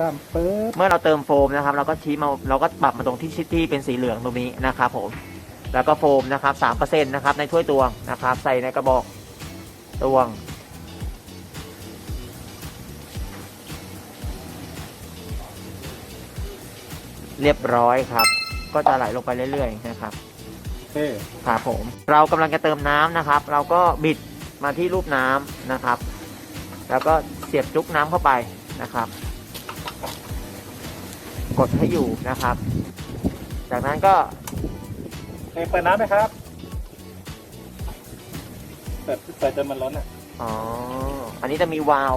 ตามปึ๊บเมื่อเราเติมโฟมนะครับ เราก็ชี้มาเราก็ปรับมาตรงที่ที่เป็นสีเหลืองตรงนี้นะครับผมแล้วก็โฟมนะครับสามเปอร์เซ็นต์นะครับในถ้วยตวงนะครับ ใส่ในกระบอกตวง เรียบร้อยครับ ก็จะไหลลงไปเรื่อยๆนะครับโอเคครับผม เรากำลังจะเติมน้ำนะครับ เราก็บิดมาที่รูปน้ำนะครับ แล้วก็เสียบจุกน้ำเข้าไปนะครับ กดให้อยู่นะครับ จากนั้นก็เอ้ยเปิดน้ำไหมครับ เปิดเปิดจนมันล้นอะ อ๋อ อันนี้จะมีวาล์ว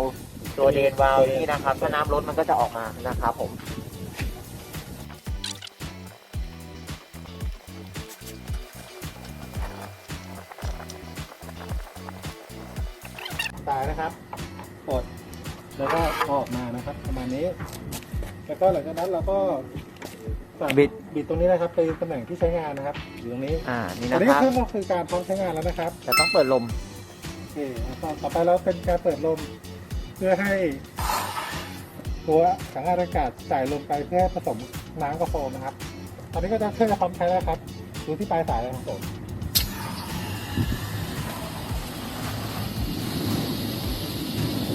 ตัวเดนวาล์วนี่นะครับถ้าน้ำล้นมันก็จะออกมานะครับผมตายนะครับ กด แล้วก็เอาออกมานะครับ ประมาณนี้ แล้วก็หลังจากนั้นเราก็สั่งบิด บิดตรงนี้นะครับไปตำแหน่งที่ใช้งานนะครับอยู่ตรงนี้อ่านี่อันนะนี้ครับคือก็คือการพร้อมใช้งานแล้วนะครับจะต้องเปิดลม โอเคแล้วก็ต่อไปเราเป็นการเปิดลม เพื่อให้ตัวถังอากาศจ่ายลมไปเพื่อผสมน้ำกับโฟมนะครับ ตอนนี้ก็จะเครื่องจะพร้อมใช้แล้วครับดูที่ปลายสายเลยครับผม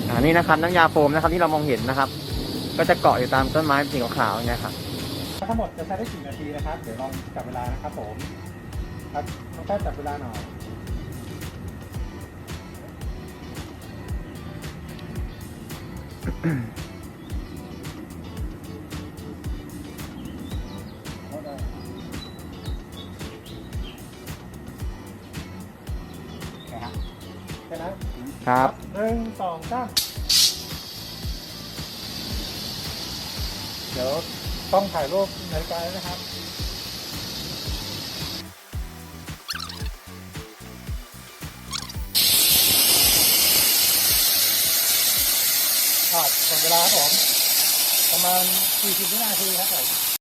อ่านี่นะครับน้ำยาโฟมนะครับที่เรามองเห็นนะครับ ก็จะเกาะอยู่ตามต้นไม้สีขาวๆอย่างเงี้ยครับทั้งหมดจะใช้ได้กี่นาทีนะครับ เดี๋ยวลองจับเวลานะครับผม ครับต้องแค่จับเวลาหน่อยนะครับแค่นั้นครับหนึ่งสองสาม ดี๋ยวต้องถ่ายรูปนาฬิกาแล้วนะครับครับหมดเวลาครับผม ประมาณ40วินาทีครับผม